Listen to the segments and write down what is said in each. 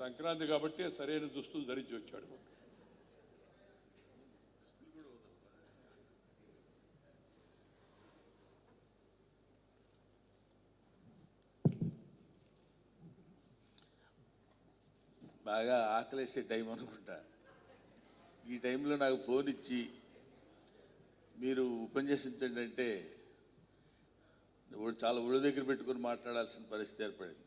సంక్రాంతి కాబట్టి సరైన దుస్తులు ధరించి వచ్చాడు. బాగా ఆకలేసే టైం అనుకుంటా. ఈ టైంలో నాకు ఫోన్ ఇచ్చి మీరు ఉపన్యసించండి అంటే చాలా ఒళ్ళు దగ్గర పెట్టుకొని మాట్లాడాల్సిన పరిస్థితి ఏర్పడింది.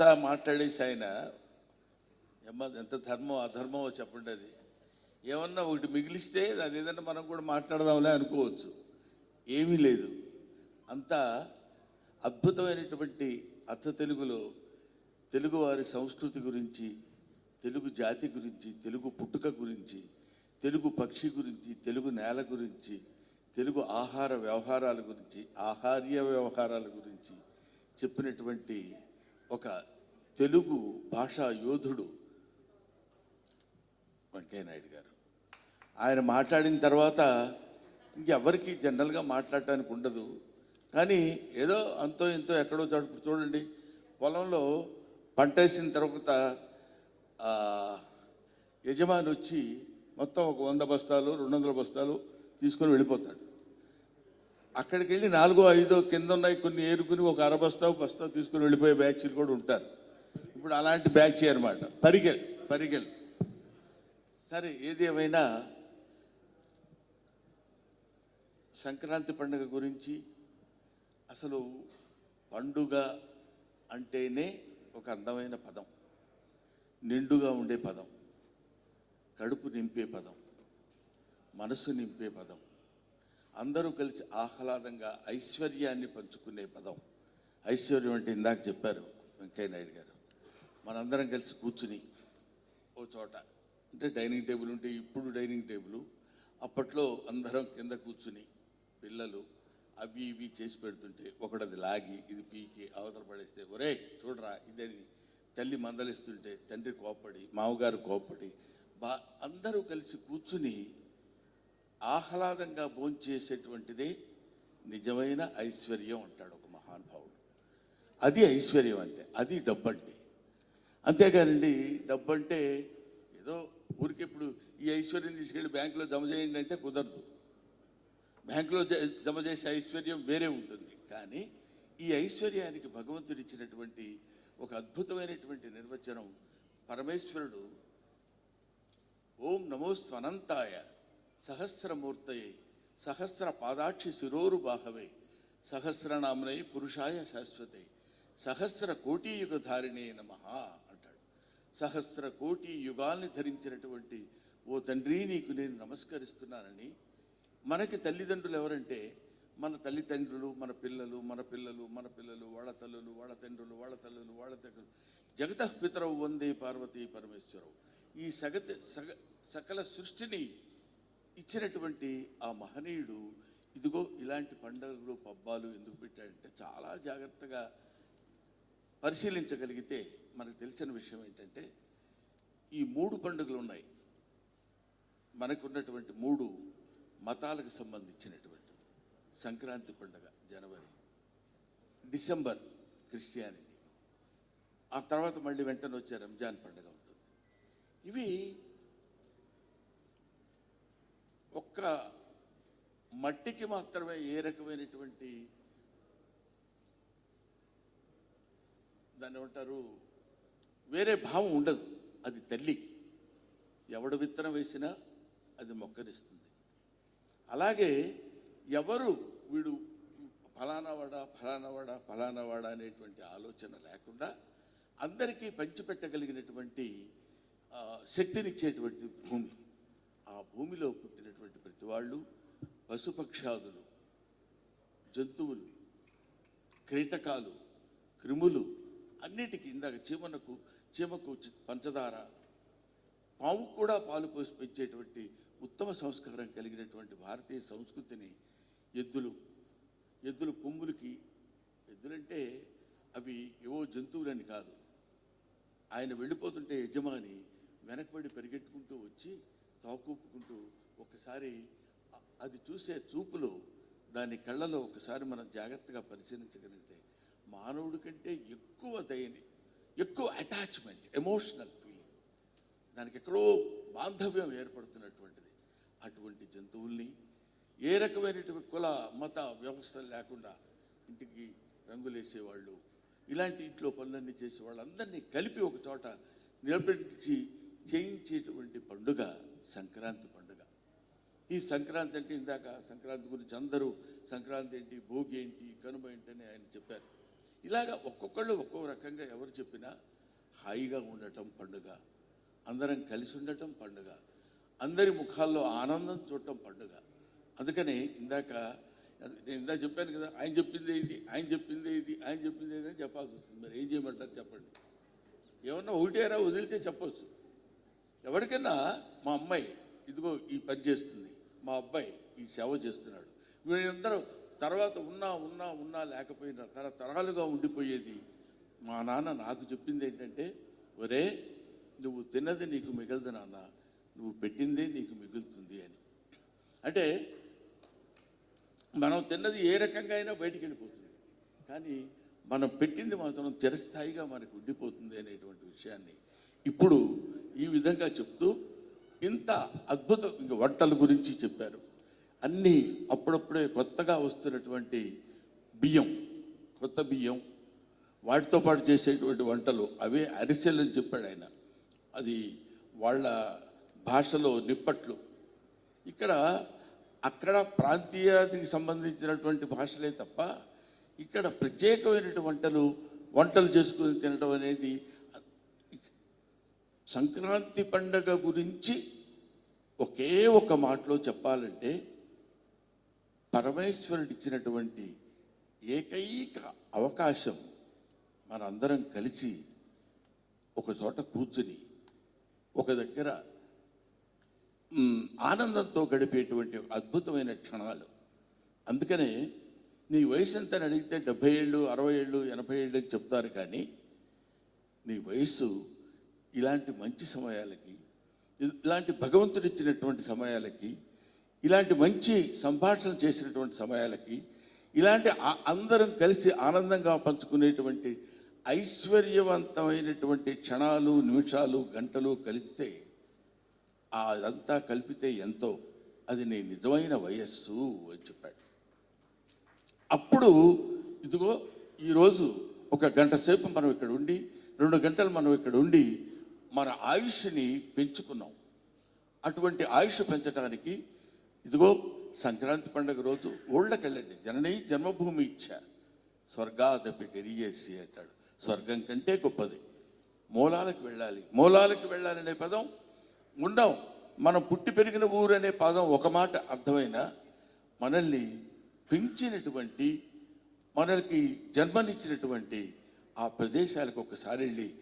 ఎంత మాట్లాడేసి ఆయన ఎంత ధర్మం అధర్మమో చెప్పండి అది. ఏమన్నా ఒకటి మిగిలిస్తే అది ఏదన్నా మనం కూడా మాట్లాడదాంలే అనుకోవచ్చు. ఏమీ లేదు. అంతా అద్భుతమైనటువంటి అత్త తెలుగులో తెలుగువారి సంస్కృతి గురించి తెలుగు జాతి గురించి తెలుగు పుట్టుక గురించి తెలుగు పక్షి గురించి తెలుగు నేల గురించి తెలుగు ఆహార వ్యవహారాల గురించి ఆహార్య వ్యవహారాల గురించి చెప్పినటువంటి ఒక తెలుగు భాషా యోధుడు వెంకయ్యనాయుడు గారు. ఆయన మాట్లాడిన తర్వాత ఇంకెవరికి జనరల్గా మాట్లాడటానికి ఉండదు. కానీ ఏదో అంతో ఇంతో ఎక్కడో చోట చూడండి పొలంలో పంట వేసిన తర్వాత యజమాని వచ్చి మొత్తం ఒక వంద బస్తాలు రెండు వందల బస్తాలు తీసుకొని వెళ్ళిపోతాడు. అక్కడికి వెళ్ళి నాలుగో ఐదో కింద ఉన్నాయి కొన్ని ఏరుకుని ఒక అర బస్తా బస్తా తీసుకుని వెళ్ళిపోయే బ్యాచ్లు కూడా ఉంటారు. ఇప్పుడు అలాంటి బ్యాచ్ అనమాట పరిగెల్ పరిగెల్. సరే ఏది ఏమైనా సంక్రాంతి పండుగ గురించి అసలు పండుగ అంటేనే ఒక అందమైన పదం. నిండుగా ఉండే పదం. కడుపు నింపే పదం. మనసు నింపే పదం. అందరూ కలిసి ఆహ్లాదంగా ఐశ్వర్యాన్ని పంచుకునే పదం. ఐశ్వర్యం అంటే ఇందాక చెప్పారు వెంకయ్య నాయుడు గారు. మనందరం కలిసి కూర్చుని ఓ చోట అంటే డైనింగ్ టేబుల్ ఉంటే ఇప్పుడు డైనింగ్ టేబుల్ అప్పట్లో అందరం కింద కూర్చుని పిల్లలు అవి ఇవి చేసి పెడుతుంటే ఒకడది లాగి ఇది పీకి అవతల పడేస్తే ఒరే చూడరా ఇదని తల్లి మందలిస్తుంటే తండ్రి కోపడి మామగారు కోపడి బా అందరూ కలిసి కూర్చుని ఆహ్లాదంగా భోంచేసేటువంటిదే నిజమైన ఐశ్వర్యం అంటాడు ఒక మహానుభావుడు అది ఐశ్వర్యం అంటే అది డబ్బు అంతేకానండి అంతేగానండి డబ్బు అంటే ఏదో ఊరికి ఇప్పుడు ఈ ఐశ్వర్యం తీసుకెళ్ళి బ్యాంకులో జమ చేయండి అంటే కుదరదు. బ్యాంకులో జ- జమ చేసే ఐశ్వర్యం వేరే ఉంటుంది. కానీ ఈ ఐశ్వర్యానికి భగవంతుడు ఇచ్చినటువంటి ఒక అద్భుతమైనటువంటి నిర్వచనం పరమేశ్వరుడు ఓం నమోస్వనంతాయ సహస్రమూర్తయే సహస్ర పాదాక్షి శిరోరు బాహవే సహస్రనామనై పురుషాయ శాశ్వతే సహస్ర కోటి యుగధారిణే నమ అంటాడు. సహస్ర కోటి యుగాల్ని ధరించినటువంటి ఓ తండ్రి నీకు నేను నమస్కరిస్తున్నానని మనకి తల్లిదండ్రులు ఎవరంటే మన తల్లిదండ్రులు మన పిల్లలు మన పిల్లలు మన పిల్లలు వాళ్ళ తల్లులు వాళ్ళ తండ్రులు వాళ్ళ తల్లులు వాళ్ళ తల్లులు జగత పితరవు వందే పార్వతీ పరమేశ్వరవు ఈ సగత సగ సకల సృష్టిని ఇచ్చినటువంటి ఆ మహనీయుడు ఇదిగో ఇలాంటి పండుగలు పబ్బాలు ఎందుకు పెట్టాడంటే చాలా జాగ్రత్తగా పరిశీలించగలిగితే మనకు తెలిసిన విషయం ఏంటంటే ఈ మూడు పండుగలు ఉన్నాయి. మనకున్నటువంటి మూడు మతాలకు సంబంధించినటువంటి సంక్రాంతి పండుగ జనవరి డిసెంబర్ క్రిస్టియానిటీ. ఆ తర్వాత మళ్ళీ వెంటనే వచ్చే రంజాన్ పండుగ ఉంటుంది. ఇవి ఒక్క మట్టికి మాత్రమే ఏ రకమైనటువంటి దాన్ని ఏమంటారు? వేరే భావం ఉండదు. అది తల్లి. ఎవడు విత్తనం వేసినా అది మొక్కనిస్తుంది. అలాగే ఎవరు వీడు ఫలానావాడ ఫలానావాడ ఫలానావాడ అనేటువంటి ఆలోచన లేకుండా అందరికీ పంచిపెట్టగలిగినటువంటి శక్తినిచ్చేటువంటి భూమి. ఆ భూమిలో పుట్టినటువంటి ప్రతి వాళ్ళు పశుపక్షాదులు జంతువులు క్రీటకాలు క్రిములు అన్నిటికీ ఇందాక చీమనకు చీమకు చి- పంచదార పాము కూడా పాలు పోసి పెంచేటువంటి ఉత్తమ సంస్కారం కలిగినటువంటి భారతీయ సంస్కృతిని ఎద్దులు ఎద్దులు కొమ్ములకి ఎద్దులంటే అవి ఏవో జంతువులని కాదు. ఆయన వెళ్ళిపోతుంటే యజమాని వెనకబడి పరిగెట్టుకుంటూ వచ్చి తాకూపుకుంటూ ఒకసారి అది చూసే చూపులో దాని కళ్ళలో ఒకసారి మనం జాగ్రత్తగా పరిశీలించగలిగితే మానవుడి కంటే ఎక్కువ దయని ఎక్కువ అటాచ్మెంట్ ఎమోషనల్ ఫీలింగ్ దానికి ఎక్కడో బాంధవ్యం ఏర్పడుతున్నటువంటిది. అటువంటి జంతువుల్ని ఏ రకమైనటువంటి కుల మత వ్యవస్థలు లేకుండా ఇంటికి రంగులేసేవాళ్ళు ఇలాంటి ఇంట్లో పనులన్నీ చేసే వాళ్ళందరినీ కలిపి ఒక చోట నిలబెట్టి చేయించేటువంటి పండుగ సంక్రాంతి పండుగ. ఈ సంక్రాంతి అంటే ఇందాక సంక్రాంతి గురించి అందరూ సంక్రాంతి ఏంటి భోగి ఏంటి కనుమ ఏంటని ఆయన చెప్పారు. ఇలాగా ఒక్కొక్కళ్ళు ఒక్కో రకంగా ఎవరు చెప్పినా హాయిగా ఉండటం పండుగ అందరం కలిసి ఉండటం పండుగ అందరి ముఖాల్లో ఆనందం చూడటం పండుగ. అందుకని ఇందాక నేను ఇందాక చెప్పాను కదా ఆయన చెప్పింది ఇది ఆయన చెప్పింది ఇది ఆయన చెప్పింది ఇది అని చెప్పాల్సి వస్తుంది. మరి ఏం చేయమంటారు చెప్పండి. ఏమన్నా ఒకటేరా వదిలితే చెప్పొచ్చు. ఎవరికైనా మా అమ్మాయి ఇదిగో ఈ పని చేస్తుంది మా అబ్బాయి ఈ సేవ చేస్తున్నాడు. వీళ్ళందరూ తర్వాత ఉన్నా ఉన్నా ఉన్నా లేకపోయినా తర తరాలుగా ఉండిపోయేది. మా నాన్న నాకు చెప్పింది ఏంటంటే ఒరే నువ్వు తిన్నది నీకు మిగలదు నాన్న నువ్వు పెట్టిందే నీకు మిగులుతుంది అని. అంటే మనం తిన్నది ఏ రకంగా అయినా బయటికి వెళ్ళిపోతుంది. కానీ మనం పెట్టింది మాత్రం చిరస్థాయిగా మనకు ఉండిపోతుంది అనేటువంటి విషయాన్ని ఇప్పుడు ఈ విధంగా చెప్తూ ఇంత అద్భుతం వంటల గురించి చెప్పారు. అన్నీ అప్పుడప్పుడే కొత్తగా వస్తున్నటువంటి బియ్యం కొత్త బియ్యం వాటితో పాటు చేసేటువంటి వంటలు అవే అరిసెలు అని చెప్పాడు ఆయన. అది వాళ్ళ భాషలో నిప్పట్లు. ఇక్కడ అక్కడ ప్రాంతీయానికి సంబంధించినటువంటి భాషలే తప్ప ఇక్కడ ప్రత్యేకమైనటువంటి వంటలు వంటలు చేసుకుని తినడం అనేది సంక్రాంతి పండగ గురించి ఒకే ఒక మాటలో చెప్పాలంటే పరమేశ్వరుడు ఇచ్చినటువంటి ఏకైక అవకాశం మనందరం కలిసి ఒక చోట కూర్చుని ఒక దగ్గర ఆనందంతో గడిపేటువంటి అద్భుతమైన క్షణాలు. అందుకనే నీ వయసు ఎంత అని అడిగితే డెబ్బై ఏళ్ళు అరవై ఏళ్ళు ఎనభై ఏళ్ళు అని చెప్తారు కానీ నీ వయస్సు ఇలాంటి మంచి సమయాలకి ఇలాంటి భగవంతుడు ఇచ్చినటువంటి సమయాలకి ఇలాంటి మంచి సంభాషణ చేసినటువంటి సమయాలకి ఇలాంటి అందరం కలిసి ఆనందంగా పంచుకునేటువంటి ఐశ్వర్యవంతమైనటువంటి క్షణాలు నిమిషాలు గంటలు కలిస్తే అదంతా కలిపితే ఎంతో అది నీ నిజమైన వయస్సు అని చెప్పాడు. అప్పుడు ఇదిగో ఈరోజు ఒక గంట సేపు మనం ఇక్కడ ఉండి రెండు గంటలు మనం ఇక్కడ ఉండి మన ఆయుష్ని పెంచుకున్నాం. అటువంటి ఆయుష్ పెంచడానికి ఇదిగో సంక్రాంతి పండుగ రోజు ఊళ్ళకెళ్ళండి. జనని జన్మభూమి ఇచ్చా. స్వర్గాదపి గరియేసి అంటాడు. స్వర్గం కంటే గొప్పది. మూలాలకు వెళ్ళాలి. మూలాలకు వెళ్ళాలనే పదం ఉండం. మనం పుట్టి పెరిగిన ఊరు అనే పదం ఒక మాట అర్థమైనా మనల్ని పెంచినటువంటి మనకి జన్మనిచ్చినటువంటి ఆ ప్రదేశాలకు ఒకసారి వెళ్ళి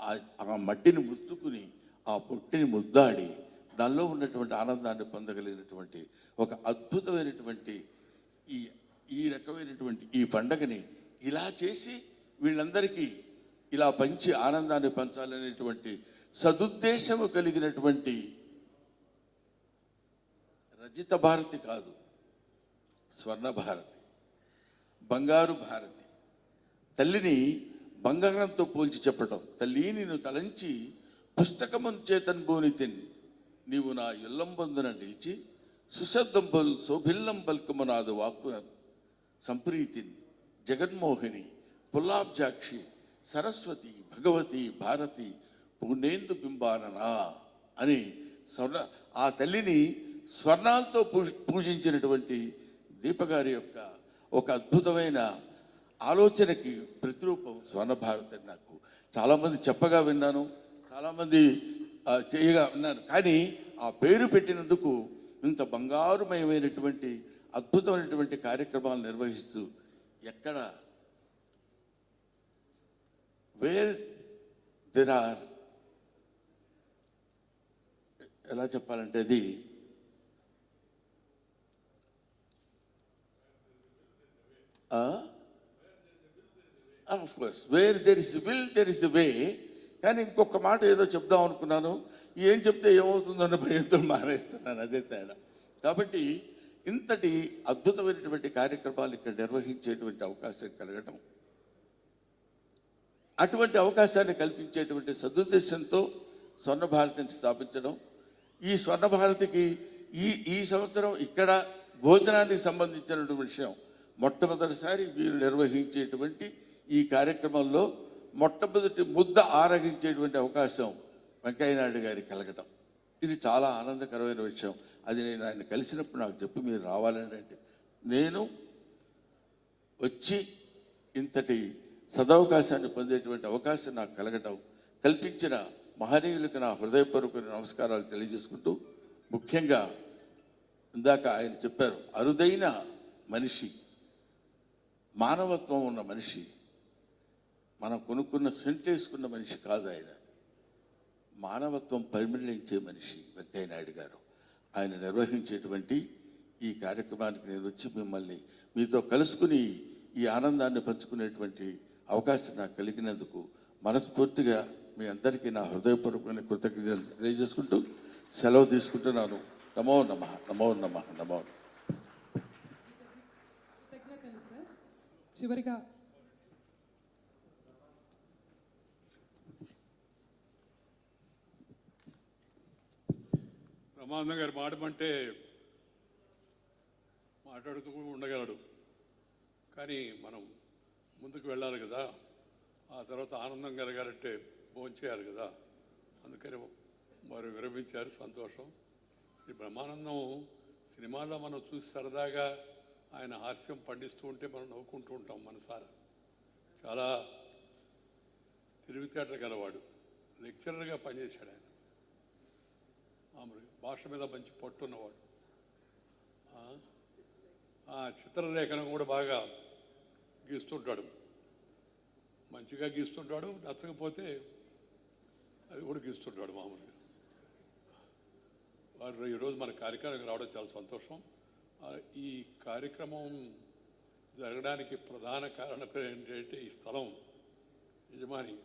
ఆ- ఆ మట్టిని ముత్తుకుని ఆ పొట్టిని ముద్దాడి దానిలో ఉన్నటువంటి ఆనందాన్ని పొందగలిగినటువంటి ఒక అద్భుతమైనటువంటి ఈ ఈ రకమైనటువంటి ఈ పండగని ఇలా చేసి వీళ్ళందరికీ ఇలా పంచి ఆనందాన్ని పంచాలనేటువంటి సదుద్దేశము కలిగినటువంటి రజిత భారతి కాదు స్వర్ణ భారతి బంగారు భారతి. తల్లిని బంగారంతో పోల్చి చెప్పటం తల్లి నేను తలంచి పుస్తకము చేతన్ తిని. నీవు నా ఇల్లంబందున నిలిచి సుశబ్దంబల్ శోభిల్లం పల్కము నాదు వాక్కున సంప్రీతిని. జగన్మోహిని పుల్లాబ్జాక్షి సరస్వతి భగవతి భారతి పూర్ణేందు బింబాననా అని స్వర్ణ ఆ తల్లిని స్వర్ణాలతో పూ- పూజించినటువంటి దీపగారి యొక్క ఒక అద్భుతమైన ఆలోచనకి ప్రతిరూపం స్వర్ణ భారతి అని నాకు. చాలామంది చెప్పగా విన్నాను చాలామంది చేయగా విన్నాను. కానీ ఆ పేరు పెట్టినందుకు ఇంత బంగారుమయమైనటువంటి అద్భుతమైనటువంటి కార్యక్రమాలు నిర్వహిస్తూ ఎక్కడ? వేర్ దెర్ ఆర్ ఎలా చెప్పాలంటే అది course where there is will there is the way కానీ ఇంకొక మాట ఏదో చెప్దాం అనుకున్నాను. ఏం చెప్తే ఏమవుతుందన్న భయంతో మానేస్తున్నాను అదే తేడా. కాబట్టి ఇంతటి అద్భుతమైనటువంటి కార్యక్రమాలు ఇక్కడ నిర్వహించేటువంటి అవకాశం కలగటం అటువంటి అవకాశాన్ని కల్పించేటువంటి సదుద్దేశంతో స్వర్ణ భారతిని స్థాపించడం ఈ స్వర్ణ భారతికి ఈ ఈ సంవత్సరం ఇక్కడ భోజనానికి సంబంధించినటువంటి విషయం మొట్టమొదటిసారి వీరు నిర్వహించేటువంటి ఈ కార్యక్రమంలో మొట్టమొదటి ముద్ద ఆరగించేటువంటి అవకాశం వెంకయ్యనాయుడు గారికి కలగటం. ఇది చాలా ఆనందకరమైన విషయం. అది నేను ఆయన కలిసినప్పుడు నాకు చెప్పి మీరు రావాలని అంటే నేను వచ్చి ఇంతటి సదవకాశాన్ని పొందేటువంటి అవకాశం నాకు కలగటం కల్పించిన మహనీయులకు నా హృదయపూర్వక నమస్కారాలు తెలియజేసుకుంటూ ముఖ్యంగా ఇందాక ఆయన చెప్పారు అరుదైన మనిషి మానవత్వం ఉన్న మనిషి మనం కొనుక్కున్న సెంట్ వేసుకున్న మనిషి కాదు ఆయన. మానవత్వం పరిమళించే మనిషి వెంకయ్య నాయుడు గారు. ఆయన నిర్వహించేటువంటి ఈ కార్యక్రమానికి నేను వచ్చి మిమ్మల్ని మీతో కలుసుకుని ఈ ఆనందాన్ని పంచుకునేటువంటి అవకాశం నాకు కలిగినందుకు మనస్ఫూర్తిగా మీ అందరికీ నా హృదయపూర్వకమైన కృతజ్ఞతలు తెలియజేసుకుంటూ సెలవు తీసుకుంటున్నాను. నమో నమ నమో నమ నమో చివరిగా బ్రహ్మానందం గారి మాటమంటే మాట్లాడుతూ ఉండగలడు. కానీ మనం ముందుకు వెళ్ళాలి కదా. ఆ తర్వాత ఆనందం కలగాలంటే భోంచేయాలి కదా. అందుకని వారు విరమించారు. సంతోషం. ఈ బ్రహ్మానందం సినిమాలో మనం చూసి సరదాగా ఆయన హాస్యం పండిస్తూ ఉంటే మనం నవ్వుకుంటూ ఉంటాం మనసారా. చాలా తెలివితేటలు గలవాడు. లెక్చరర్గా పనిచేశాడు ఆయన. మామూలుగా. భాష మీద మంచి పట్టున్నవాడు. ఆ, ఆ కూడా బాగా గీస్తుంటాడు. మంచిగా గీస్తుంటాడు నచ్చకపోతే అది కూడా గీస్తుంటాడు మామూలుగా. వారు ఈరోజు మన కార్యక్రమానికి రావడం చాలా సంతోషం. ఈ కార్యక్రమం జరగడానికి ప్రధాన కారణం ఏంటంటే ఈ స్థలం యజమాని